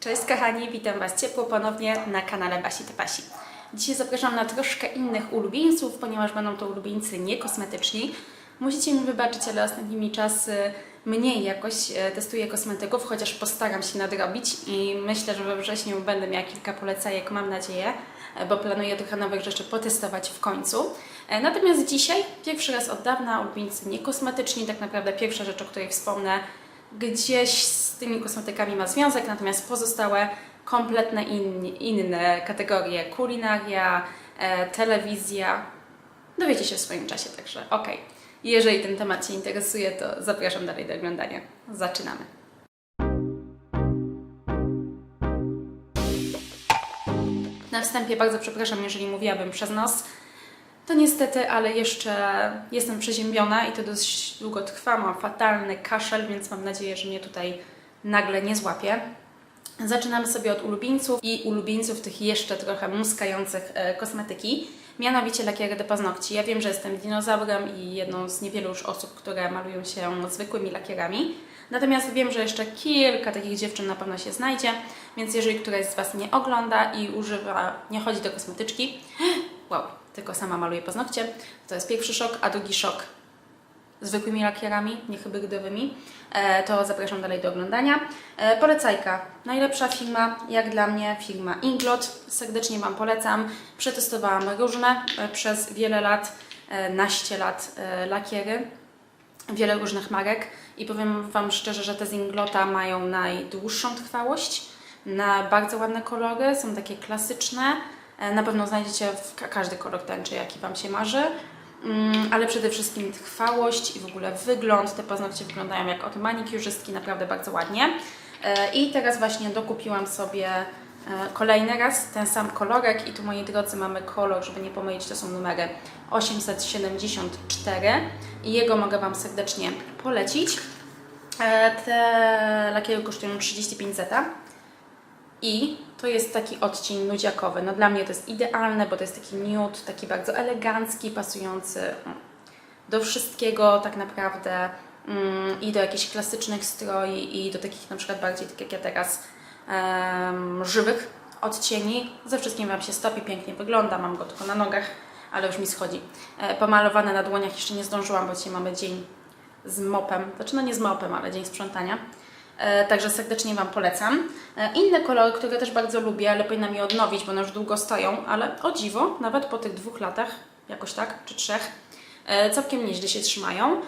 Cześć kochani, witam Was ciepło ponownie na kanale Basi to Pasi. Dzisiaj zapraszam na troszkę innych ulubieńców, ponieważ będą to ulubieńcy niekosmetyczni. Musicie mi wybaczyć, ale ostatnimi czasy mniej jakoś e, testuję kosmetyków, chociaż postaram się nadrobić i myślę, że we wrześniu będę miała kilka polecajek, mam nadzieję, e, bo planuję trochę nowych rzeczy potestować w końcu. E, Natomiast dzisiaj, pierwszy raz od dawna, ulubieńcy niekosmetyczni, tak naprawdę pierwsza rzecz, o której wspomnę, gdzieś z tymi kosmetykami ma związek, natomiast pozostałe kompletne in, inne kategorie kulinaria, e, telewizja. Dowiecie się w swoim czasie, także okej. Jeżeli ten temat Cię interesuje, to zapraszam dalej do oglądania. Zaczynamy. Na wstępie bardzo przepraszam, jeżeli mówiłabym przez nos. To niestety, ale jeszcze jestem przeziębiona i to dość długo trwa. Mam fatalny kaszel, więc mam nadzieję, że mnie tutaj nagle nie złapie. Zaczynamy sobie od ulubieńców i ulubieńców tych jeszcze trochę muskających e, kosmetyki, mianowicie lakiery do paznokci. Ja wiem, że jestem dinozaurem i jedną z niewielu już osób, które malują się zwykłymi lakierami. Natomiast wiem, że jeszcze kilka takich dziewczyn na pewno się znajdzie, więc jeżeli któraś z Was nie ogląda i używa, nie chodzi do kosmetyczki, wow, tylko sama maluje paznokcie, to jest pierwszy szok, a drugi szok zwykłymi lakierami, nie hybrydowymi, e, to zapraszam dalej do oglądania. E, Polecajka. Najlepsza firma, jak dla mnie, firma Inglot. Serdecznie Wam polecam. Przetestowałam różne e, przez wiele lat, naście lat lakiery, wiele różnych marek i powiem Wam szczerze, że te z Inglota mają najdłuższą trwałość, na bardzo ładne kolory, są takie klasyczne. E, Na pewno znajdziecie każdy kolor tęczy, jaki Wam się marzy. Mm, ale przede wszystkim trwałość i w ogóle wygląd. Te paznokcie wyglądają jak od manikurzystki, naprawdę bardzo ładnie. E, I teraz właśnie dokupiłam sobie e, kolejny raz ten sam kolorek i tu moi drodzy mamy kolor, żeby nie pomylić, to są numery 874 i jego mogę Wam serdecznie polecić. Te lakiery kosztują 35 zeta. I to jest taki odcień nudziakowy. No dla mnie to jest idealne, bo to jest taki nude, taki bardzo elegancki, pasujący mm, do wszystkiego tak naprawdę mm, i do jakichś klasycznych stroi i do takich na przykład bardziej, tak jak ja teraz, em, żywych odcieni. Ze wszystkim Wam się stopi, pięknie wygląda, mam go tylko na nogach, ale już mi schodzi. E, pomalowane na dłoniach jeszcze nie zdążyłam, bo dzisiaj mamy dzień z mopem, znaczy no nie z mopem, ale dzień sprzątania. E, Także serdecznie Wam polecam. E, Inne kolory, które też bardzo lubię, ale powinnam je odnowić, bo one już długo stoją, ale o dziwo, nawet po tych dwóch latach, jakoś tak, czy trzech, e, całkiem nieźle się trzymają.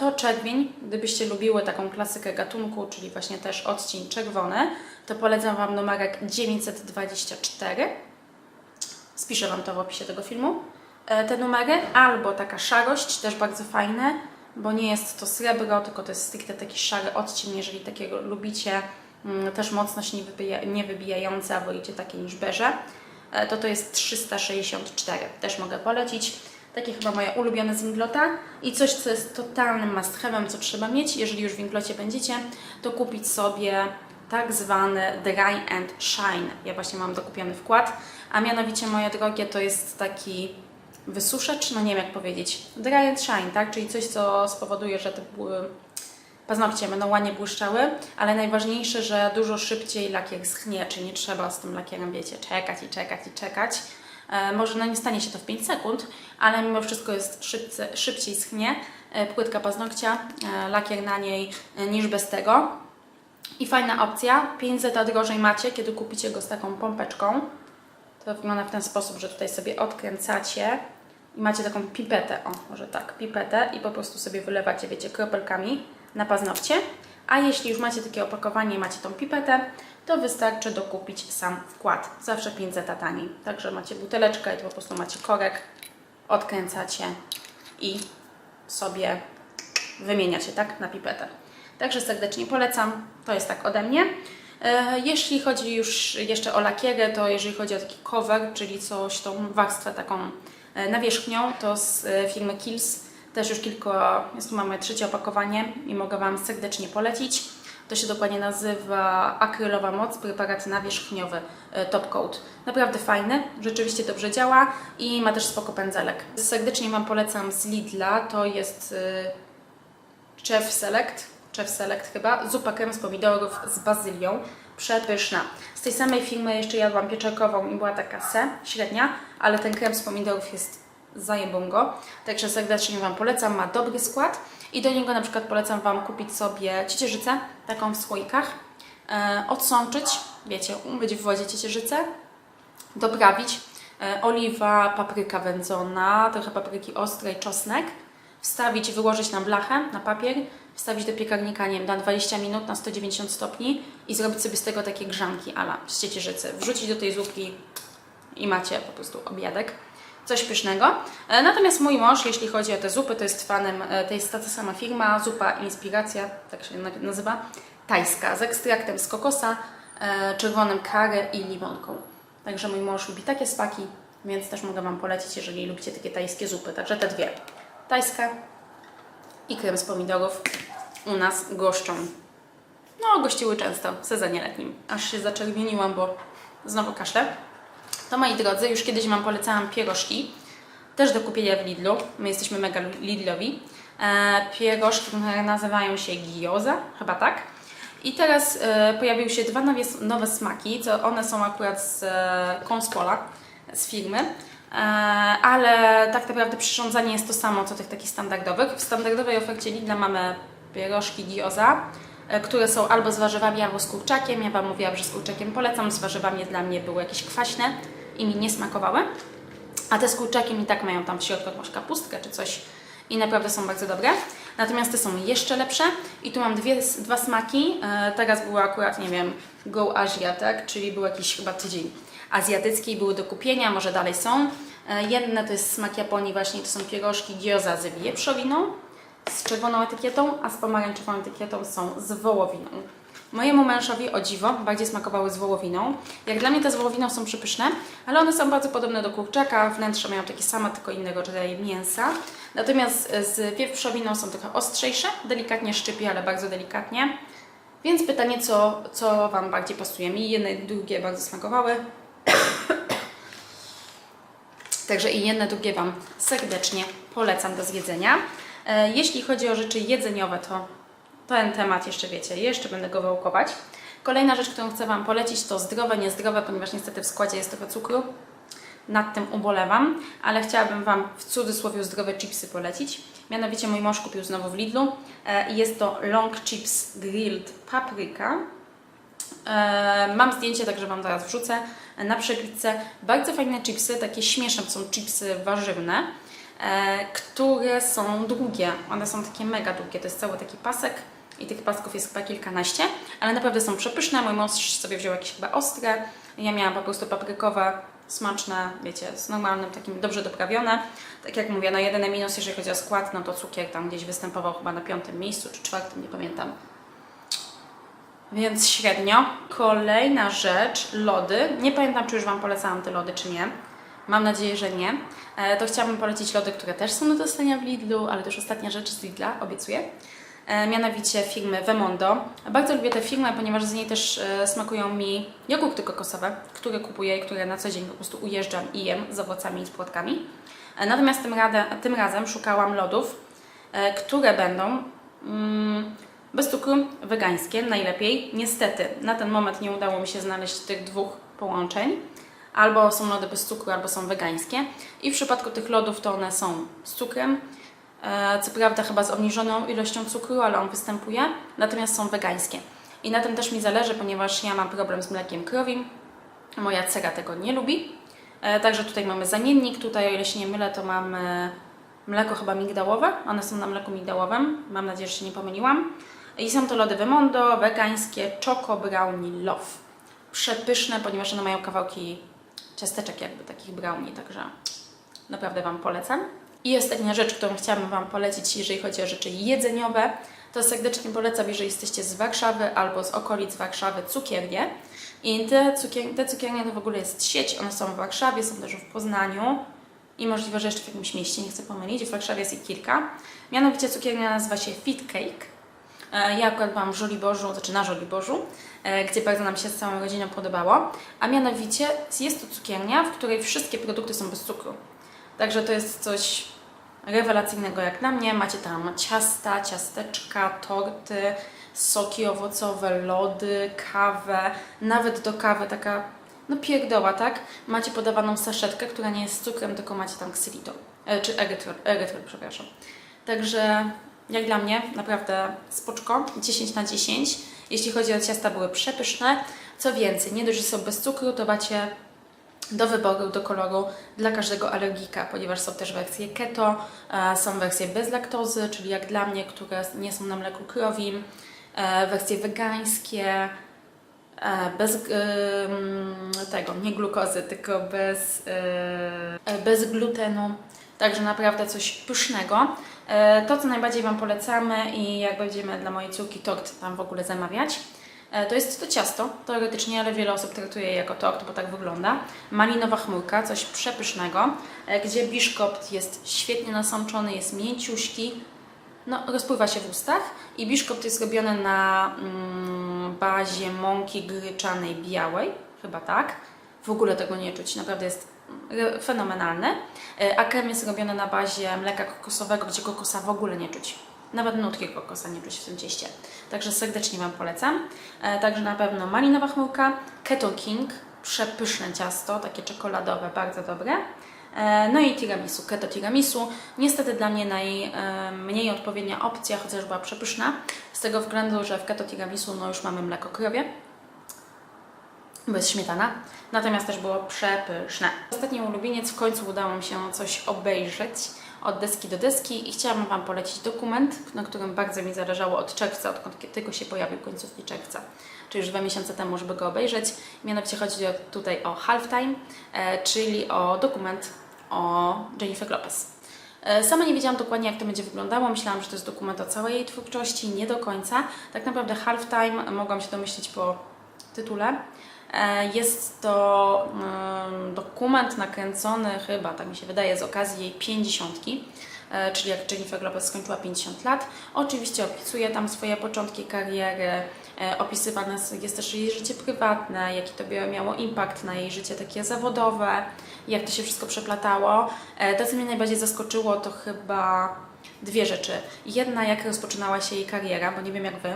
To czerwień, gdybyście lubiły taką klasykę gatunku, czyli właśnie też odcień czerwony, to polecam Wam numerek 924. Spiszę Wam to w opisie tego filmu. Te numery, albo taka szarość, też bardzo fajne, bo nie jest to srebro, tylko to jest stricte taki szary odcień, jeżeli takiego lubicie, mm, też mocno się nie, wybija, nie wybijające, a wolicie takie niż beże, e, to to jest 364. Też mogę polecić. Takie chyba moje ulubione z Winglota i coś, co jest totalnym must have'em, co trzeba mieć, jeżeli już w Winglocie będziecie, to kupić sobie tak zwany Dry and Shine. Ja właśnie mam dokupiony wkład, a mianowicie, moje drogie, to jest taki wysuszacz, no nie wiem jak powiedzieć, dry and shine, tak? Czyli coś, co spowoduje, że te paznokcie będą ładnie błyszczały, ale najważniejsze, że dużo szybciej lakier schnie, czyli nie trzeba z tym lakierem, wiecie, czekać i czekać i czekać. E, może no nie stanie się to w 5 sekund, ale mimo wszystko jest szybce, szybciej schnie e, płytka paznokcia, e, lakier na niej niż bez tego. I fajna opcja, 5 zeta drożej macie, kiedy kupicie go z taką pompeczką. To wygląda w ten sposób, że tutaj sobie odkręcacie i macie taką pipetę, o może tak, pipetę i po prostu sobie wylewacie, wiecie, kropelkami na paznokcie. A jeśli już macie takie opakowanie i macie tą pipetę, to wystarczy dokupić sam wkład. Zawsze 5 zeta taniej. Także macie buteleczkę i to po prostu macie korek, odkręcacie i sobie wymieniacie, tak, na pipetę. Także serdecznie polecam. To jest tak ode mnie. E, Jeśli chodzi już jeszcze o lakierę, to jeżeli chodzi o taki cover, czyli coś, tą warstwę taką nawierzchnią, to z e, firmy Kills też już kilka, jest tu mamy trzecie opakowanie i mogę Wam serdecznie polecić. To się dokładnie nazywa akrylowa moc, preparat nawierzchniowy e, Top Coat. Naprawdę fajny, rzeczywiście dobrze działa i ma też spoko pędzelek. Serdecznie Wam polecam z Lidla, to jest e, Chef Select, Chef Select chyba, zupa krem z pomidorów z bazylią. Przepyszna. Z tej samej firmy jeszcze jadłam pieczarkową i była taka se, średnia, ale ten krem z pomidorów jest zajebungo. Także serdecznie Wam polecam, ma dobry skład i do niego na przykład polecam Wam kupić sobie ciecierzycę, taką w słoikach, e, odsączyć, wiecie, umyć w wodzie ciecierzycę, doprawić e, oliwa, papryka wędzona, trochę papryki ostrej, czosnek, wstawić, wyłożyć na blachę, na papier, wstawić do piekarnika, nie wiem, na 20 minut na 190 stopni i zrobić sobie z tego takie grzanki ala z ciecierzycy. Wrzucić do tej zupki i macie po prostu obiadek. Coś pysznego. E, Natomiast mój mąż, jeśli chodzi o te zupy, to jest fanem, e, to jest ta sama firma, zupa Inspiracja, tak się na- nazywa, tajska, z ekstraktem z kokosa, e, czerwonym curry i limonką. Także mój mąż lubi takie smaki, więc też mogę Wam polecić, jeżeli lubicie takie tajskie zupy. Także te dwie. Tajska i krem z pomidorów u nas goszczą. No, gościły często w sezonie letnim. Aż się zaczerwieniłam, bo znowu kaszle. To moi drodzy, już kiedyś Wam polecałam pierożki, też do kupienia w Lidlu. My jesteśmy mega Lidlowi. E, pierożki nazywają się gioza, chyba tak. I teraz e, pojawiły się dwa nowe, nowe smaki, co one są akurat z e, z firmy. E, ale tak naprawdę przyrządzanie jest to samo, co tych takich standardowych. W standardowej ofercie Lidla mamy pierożki gioza, e, które są albo z warzywami, albo z kurczakiem. Ja Wam mówiłam, że z kurczakiem polecam, z warzywami dla mnie były jakieś kwaśne i mi nie smakowały. A te z kurczakiem i tak mają tam w środku jakąś kapustkę czy coś i naprawdę są bardzo dobre. Natomiast te są jeszcze lepsze i tu mam dwie, dwa smaki. E, teraz były akurat, nie wiem, Go Asia, tak? Czyli był jakiś chyba tydzień azjatycki i były do kupienia, może dalej są. E, jedne to jest smak Japonii właśnie, to są pierożki gyoza z wieprzowiną, z czerwoną etykietą, a z pomarańczową etykietą są z wołowiną. Mojemu mężowi o dziwo bardziej smakowały z wołowiną. Jak dla mnie te z wołowiną są przepyszne, ale one są bardzo podobne do kurczaka. Wnętrze mają takie same, tylko innego rodzaju mięsa. Natomiast z wieprzowiną są trochę ostrzejsze, delikatnie szczypie, ale bardzo delikatnie. Więc pytanie, co, co Wam bardziej pasuje? Mi jedne i drugie bardzo smakowały. Także i jedne, drugie Wam serdecznie polecam do zjedzenia. E, Jeśli chodzi o rzeczy jedzeniowe, to ten temat jeszcze wiecie, jeszcze będę go wałkować. Kolejna rzecz, którą chcę Wam polecić, to zdrowe, niezdrowe, ponieważ niestety w składzie jest trochę cukru. Nad tym ubolewam, ale chciałabym Wam w cudzysłowie zdrowe chipsy polecić. Mianowicie mój mąż kupił znowu w Lidlu e, jest to Long Chips Grilled Paprika. E, Mam zdjęcie, także Wam zaraz wrzucę na przepizzę. Bardzo fajne chipsy, takie śmieszne to są chipsy warzywne, e, które są długie. One są takie mega długie, to jest cały taki pasek i tych pasków jest chyba kilkanaście, ale naprawdę są przepyszne. Mój mąż sobie wziął jakieś chyba ostre, ja miałam po prostu paprykowe, smaczne, wiecie, z normalnym takim dobrze doprawione. Tak jak mówię, no jedyny minus, jeżeli chodzi o skład, no to cukier tam gdzieś występował chyba na piątym miejscu czy czwartym, nie pamiętam. Więc średnio. Kolejna rzecz, lody. Nie pamiętam, czy już Wam polecałam te lody, czy nie. Mam nadzieję, że nie. E, to chciałabym polecić lody, które też są do dostania w Lidlu, ale już ostatnia rzecz z Lidla, obiecuję. E, mianowicie firmy Vemondo. Bardzo lubię tę firmę, ponieważ z niej też e, smakują mi jogurty kokosowe, które kupuję i które na co dzień po prostu ujeżdżam i jem z owocami i z płatkami. Natomiast tym, radę, tym razem szukałam lodów, które będą mm, bez cukru, wegańskie, najlepiej. Niestety, na ten moment nie udało mi się znaleźć tych dwóch połączeń. Albo są lody bez cukru, albo są wegańskie. I w przypadku tych lodów to one są z cukrem. E, Co prawda chyba z obniżoną ilością cukru, ale on występuje. Natomiast są wegańskie. I na tym też mi zależy, ponieważ ja mam problem z mlekiem krowim. Moja cera tego nie lubi. E, Także tutaj mamy zamiennik. Tutaj, o ile się nie mylę, to mamy mleko chyba migdałowe. One są na mleku migdałowym. Mam nadzieję, że się nie pomyliłam. I są to lody Vemondo, wegańskie, Choco Brownie Love. Przepyszne, ponieważ one mają kawałki ciasteczek jakby takich brownie, także naprawdę Wam polecam. I ostatnia rzecz, którą chciałabym Wam polecić, jeżeli chodzi o rzeczy jedzeniowe, to serdecznie polecam, jeżeli jesteście z Warszawy albo z okolic Warszawy, cukiernie. I te, cukier te cukiernie to w ogóle jest sieć, one są w Warszawie, są też w Poznaniu i możliwe, że jeszcze w jakimś mieście, nie chcę pomylić, w Warszawie jest ich kilka. Mianowicie cukiernia nazywa się Fit Cake. E, Ja akurat byłam w Żoliborzu, znaczy na Żoliborzu, e, gdzie bardzo nam się z całą rodziną podobało. A mianowicie jest to cukiernia, w której wszystkie produkty są bez cukru. Także to jest coś rewelacyjnego jak dla mnie. Macie tam ciasta, ciasteczka, torty, soki owocowe, lody, kawę, nawet do kawy taka, no pierdoła, tak? Macie podawaną saszetkę, która nie jest cukrem, tylko macie tam ksylitol, e, czy erytryol, erytryol, przepraszam. Także jak dla mnie naprawdę spoczko, 10 na 10. Jeśli chodzi o ciasta, były przepyszne. Co więcej, nie dość, że są bez cukru, to macie do wyboru, do koloru dla każdego alergika, ponieważ są też wersje keto, e, są wersje bez laktozy, czyli jak dla mnie, które nie są na mleku krowim, e, wersje wegańskie, e, bez ym, tego, nie glukozy, tylko bez, bez glutenu. Także naprawdę coś pysznego. E, To, co najbardziej Wam polecamy i jak będziemy dla mojej córki tort tam w ogóle zamawiać, e, to jest to ciasto, teoretycznie, ale wiele osób traktuje je jako tort, bo tak wygląda. Malinowa chmurka, coś przepysznego, e, gdzie biszkopt jest świetnie nasączony, jest mięciuśki, no, rozpływa się w ustach i biszkopt jest robiony na mm, bazie mąki gryczanej białej, chyba tak. W ogóle tego nie czuć, naprawdę jest fenomenalny. E, A krem jest robiony na bazie mleka kokosowego, gdzie kokosa w ogóle nie czuć. Nawet nutki kokosa nie czuć w tym cieście. Także serdecznie Wam polecam. E, Także na pewno malinowa chmurka, Keto King, przepyszne ciasto, takie czekoladowe, bardzo dobre. E, No i tiramisu, keto tiramisu. Niestety dla mnie najmniej odpowiednia opcja, chociaż była przepyszna, z tego względu, że w keto tiramisu no już mamy mleko krowie, bez śmietana, natomiast też było przepyszne. Ostatni ulubieniec, w końcu udało mi się coś obejrzeć od deski do deski i chciałabym Wam polecić dokument, na którym bardzo mi zależało od czerwca, odkąd tylko się pojawił końcówki czerwca, czyli już dwa miesiące temu, żeby go obejrzeć. Mianowicie chodzi tutaj o Halftime, e, czyli o dokument o Jennifer Lopez. E, Sama nie wiedziałam dokładnie, jak to będzie wyglądało. Myślałam, że to jest dokument o całej jej twórczości, nie do końca. Tak naprawdę Halftime mogłam się domyślić po tytule. E, Jest to mm, dokument nakręcony chyba, tak mi się wydaje, z okazji jej pięćdziesiątki, e, czyli jak Jennifer Lopez skończyła 50 lat. Oczywiście opisuje tam swoje początki kariery, e, opisywane jest też jej życie prywatne, jaki to miało impact na jej życie takie zawodowe, jak to się wszystko przeplatało. To, co mnie najbardziej zaskoczyło, to chyba dwie rzeczy. Jedna, jak rozpoczynała się jej kariera, bo nie wiem jak Wy,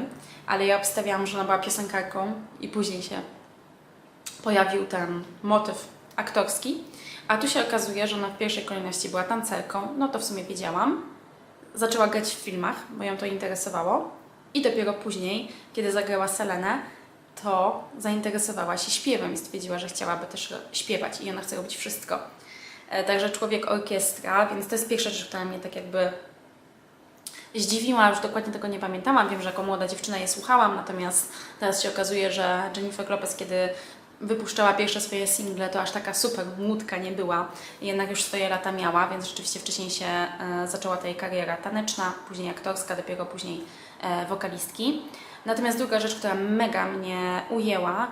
ale ja obstawiałam, że ona była piosenkarką i później się pojawił ten motyw aktorski, a tu się okazuje, że ona w pierwszej kolejności była tancerką, no to w sumie wiedziałam. Zaczęła grać w filmach, bo ją to interesowało i dopiero później, kiedy zagrała Selenę, to zainteresowała się śpiewem i stwierdziła, że chciałaby też śpiewać i ona chce robić wszystko. E, Także człowiek orkiestra, więc to jest pierwsza rzecz, która mnie tak jakby zdziwiła, już dokładnie tego nie pamiętałam. Wiem, że jako młoda dziewczyna je słuchałam, natomiast teraz się okazuje, że Jennifer Lopez, kiedy wypuszczała pierwsze swoje single, to aż taka super młódka nie była. Jednak już swoje lata miała, więc rzeczywiście wcześniej się e, zaczęła ta jej kariera taneczna, później aktorska, dopiero później e, wokalistki. Natomiast druga rzecz, która mega mnie ujęła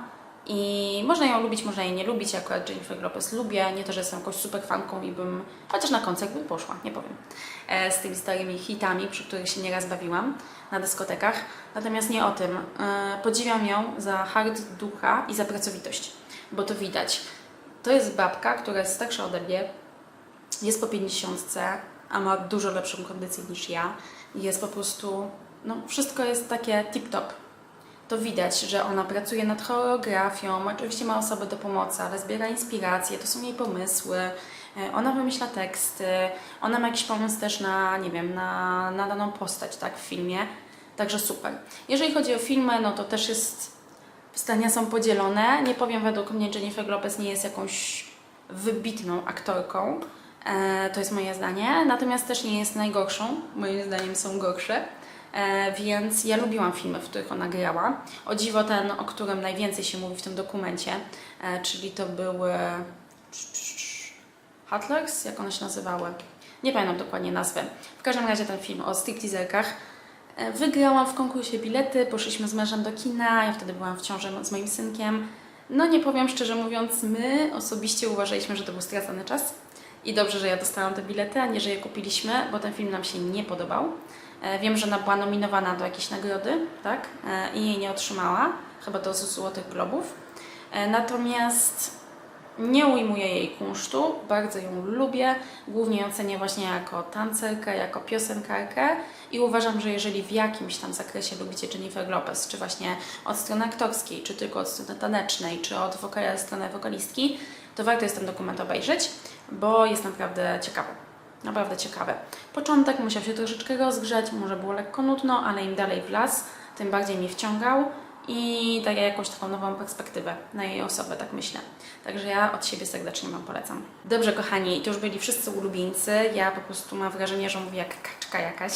i można ją lubić, można jej nie lubić, ja Jennifer Lopez lubię, nie to, że jestem jakąś super fanką i bym, chociaż na koncert bym poszła, nie powiem, e, z tymi starymi hitami, przy których się nieraz bawiłam na dyskotekach. Natomiast nie o tym. E, Podziwiam ją za hard ducha i za pracowitość, bo to widać. To jest babka, która jest starsza ode mnie, jest po 50, a ma dużo lepszą kondycję niż ja. Jest po prostu, no wszystko jest takie tip-top. To widać, że ona pracuje nad choreografią, oczywiście ma osoby do pomocy, ale zbiera inspiracje, to są jej pomysły, e, ona wymyśla teksty, ona ma jakiś pomysł też na, nie wiem, na, na daną postać, tak, w filmie. Także super. Jeżeli chodzi o filmy, no to też jest, zdania są podzielone. Nie powiem, według mnie Jennifer Lopez nie jest jakąś wybitną aktorką, e, to jest moje zdanie, natomiast też nie jest najgorszą, moim zdaniem są gorsze. E, więc ja lubiłam filmy, w których ona grała. O dziwo ten, o którym najwięcej się mówi w tym dokumencie, e, czyli to były Hutlers, jak one się nazywały. Nie pamiętam dokładnie nazwy. W każdym razie ten film o stripteaserkach. E, Wygrałam w konkursie bilety, poszliśmy z mężem do kina, ja wtedy byłam w ciąży z moim synkiem. No nie powiem szczerze mówiąc, my osobiście uważaliśmy, że to był stracony czas. I dobrze, że ja dostałam te bilety, a nie, że je kupiliśmy, bo ten film nam się nie podobał. E, Wiem, że ona była nominowana do jakiejś nagrody, tak? E, I jej nie otrzymała, chyba do Złotych Globów. E, Natomiast Nie ujmuję jej kunsztu, bardzo ją lubię, głównie ją cenię właśnie jako tancerkę, jako piosenkarkę i uważam, że jeżeli w jakimś tam zakresie lubicie Jennifer Lopez, czy właśnie od strony aktorskiej, czy tylko od strony tanecznej, czy od wokala, strony wokalistki, to warto jest ten dokument obejrzeć, bo jest naprawdę ciekawy. Naprawdę ciekawe. Początek musiał się troszeczkę rozgrzać, może było lekko nudno, ale im dalej w las, tym bardziej mnie wciągał i daje jakąś taką nową perspektywę na jej osobę, tak myślę. Także ja od siebie serdecznie Wam polecam. Dobrze, kochani, to już byli wszyscy ulubieńcy. Ja po prostu mam wrażenie, że mówię jak kaczka jakaś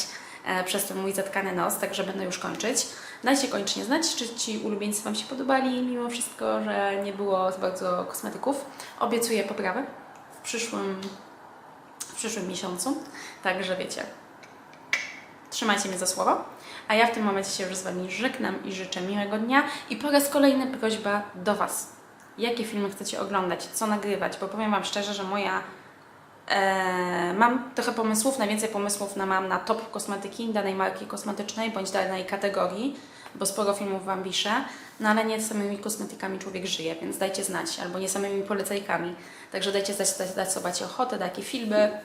e, przez ten mój zatkany nos, także będę już kończyć. Dajcie koniecznie znać, czy ci ulubieńcy Wam się podobali, mimo wszystko, że nie było za bardzo kosmetyków. Obiecuję poprawę w przyszłym, w przyszłym miesiącu, także wiecie, Trzymajcie mnie za słowo. A ja w tym momencie się już z Wami żegnam i życzę miłego dnia. I po raz kolejny prośba do Was. Jakie filmy chcecie oglądać? Co nagrywać? Bo powiem Wam szczerze, że moja... E, mam trochę pomysłów, najwięcej pomysłów na, mam na top kosmetyki danej marki kosmetycznej bądź danej kategorii, bo sporo filmów Wam piszę, no ale nie samymi kosmetykami człowiek żyje, więc dajcie znać, albo nie samymi polecajkami. Także dajcie znać, dać, dać sobie ochotę, na jakie filmy,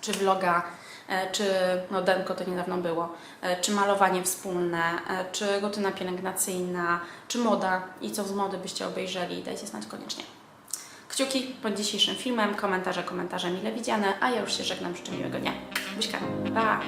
czy vloga, e, czy no denko to niedawno było, e, czy malowanie wspólne, e, czy rutyna pielęgnacyjna, czy moda i co z mody byście obejrzeli, dajcie znać koniecznie. Kciuki pod dzisiejszym filmem, komentarze, komentarze mile widziane, a ja już się żegnam, życzę miłego dnia. Buźka, pa!